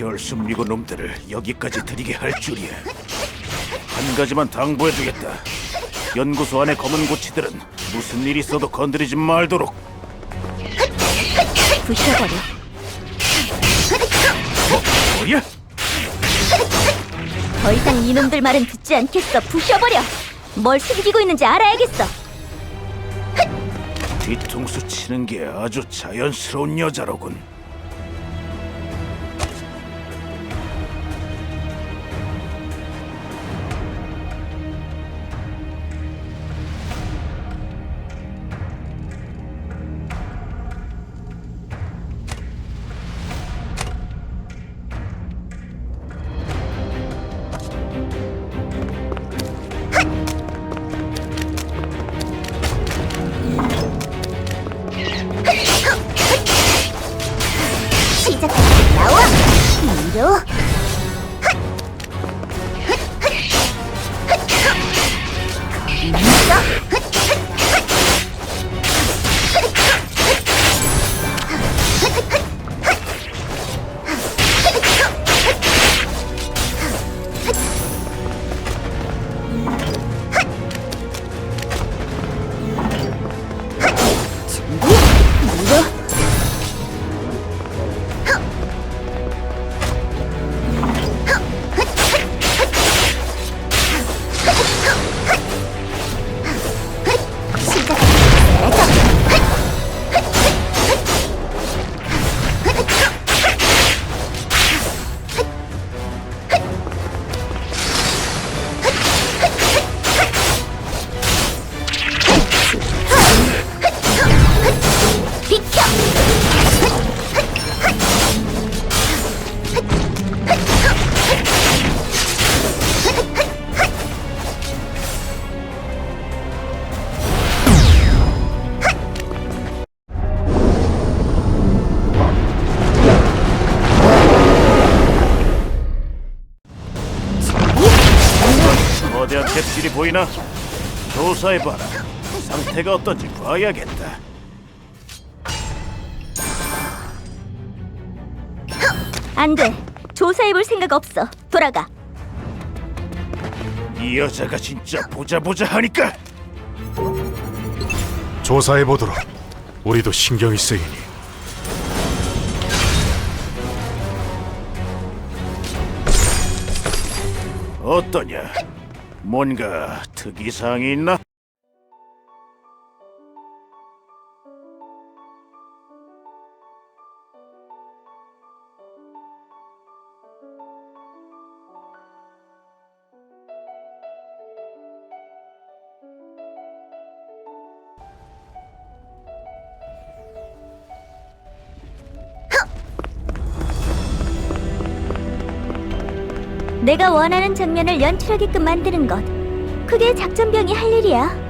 별 숨기고 놈들을 여기까지 들이게 할 줄이야. 한 가지만 당부해주겠다. 연구소 안의 검은 고치들은 무슨 일이 있어도 건드리지 말도록. 부셔버려. 뭐야? 더 이상 이놈들 말은 듣지 않겠어. 부셔버려. 뭘 숨기고 있는지 알아야겠어. 뒤통수 치는 게 아주 자연스러운 여자로군. 시 보이나? 조사해봐라. 상태가 어떤지 봐야겠다. 안 돼. 조사해볼 생각 없어. 돌아가. 이 여자가 진짜 보자 보자 하니까 조사해 보도록. 우리도 신경이 쓰이니. 어떠냐? 뭔가 특이사항이 있나? 내가 원하는 장면을 연출하게끔 만드는 것. 그게 작전병이 할 일이야.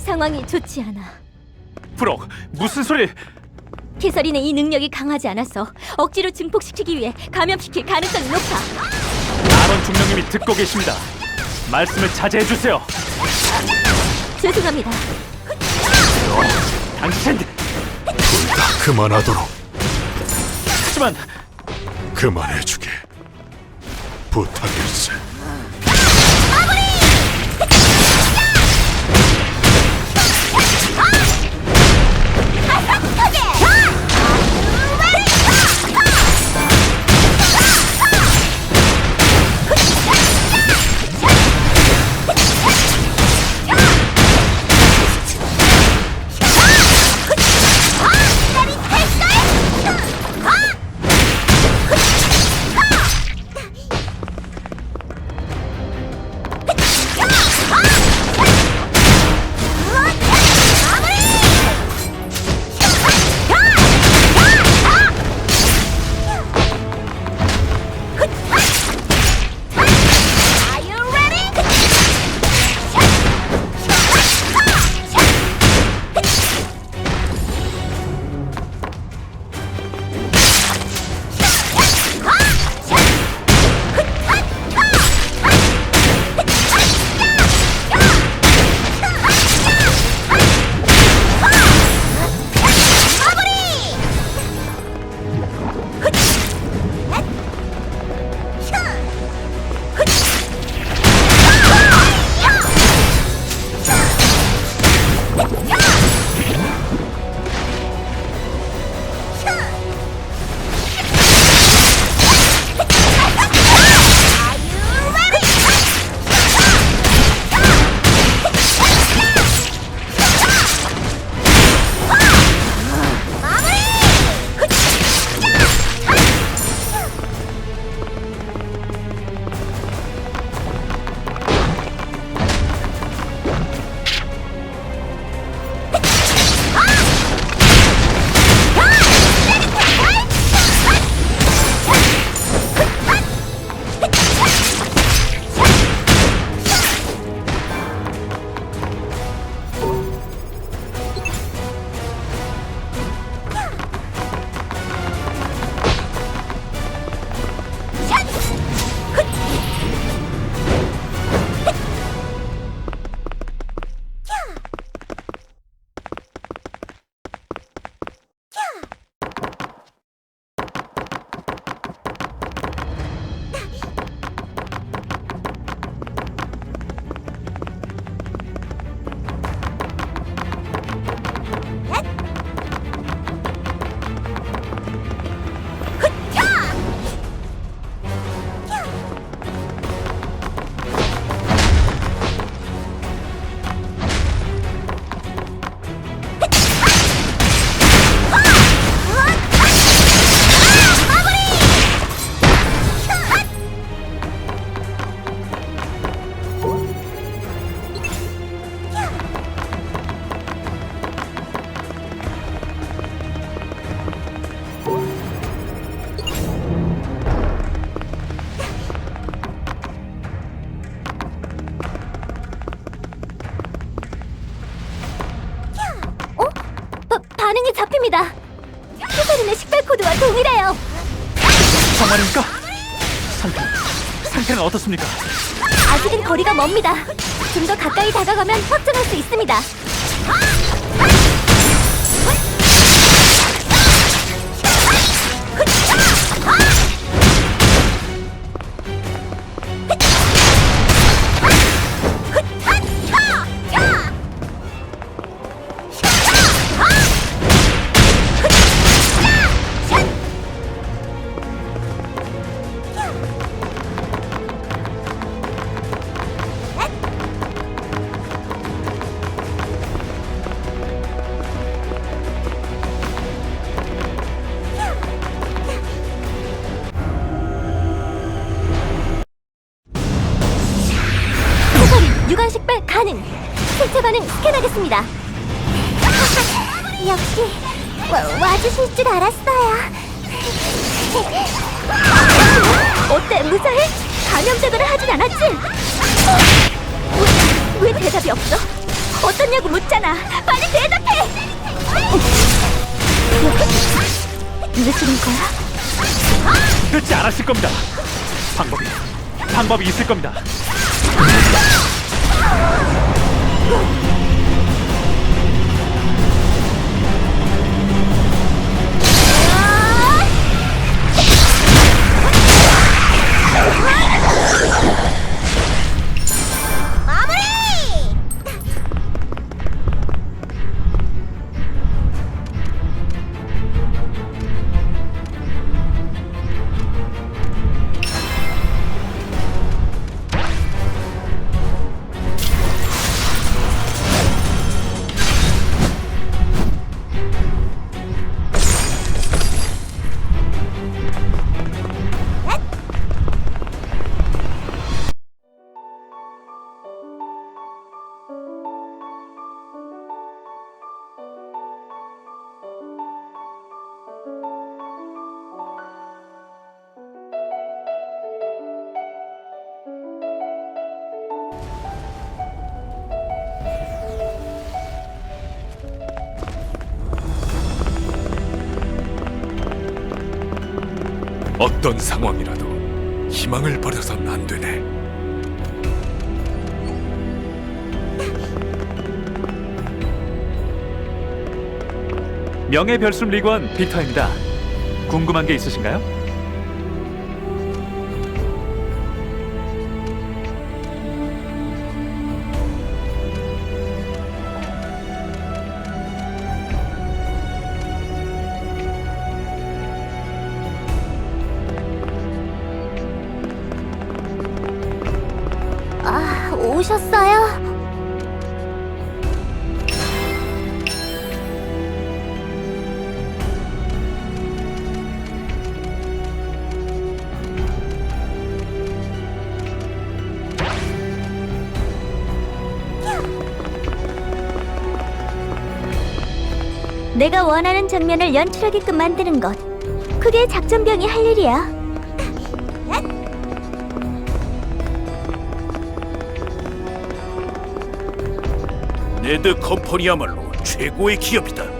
상황이 좋지 않아. 브록 무슨 소리? 캐서린의 이 능력이 강하지 않아서 억지로 증폭시키기 위해 감염시킬 가능성이 높아. 아론 중령님이 듣고 계십니다. 말씀을 자제해 주세요. 죄송합니다. 당신 그만하도록. 하지만 그만해주게. 부탁일세. 말입니까? 상태, 상태는 어떻습니까? 아직은 거리가 멉니다. 좀 더 가까이 다가가면 확정할 수 있습니다. 스캔하겠습니다. 역시 와, 와주실 줄 알았어요. 어때 무사해? 감염제거를 하진 않았지? 왜, 왜 대답이 없어? 어떻냐고 묻잖아. 빨리 대답해. 늦은 거야? 늦지 않았을 겁니다. 방법이, 방법이 있을 겁니다. 어떤 상황이라도 희망을 버려선 안 되네. 명예별숨 리그원 빅터입니다. 궁금한 게 있으신가요? 오셨어요? 내가 원하는 장면을 연출하게끔 만드는 것. 그게 작전병이 할 일이야. 네드 컴퍼니야말로 최고의 기업이다.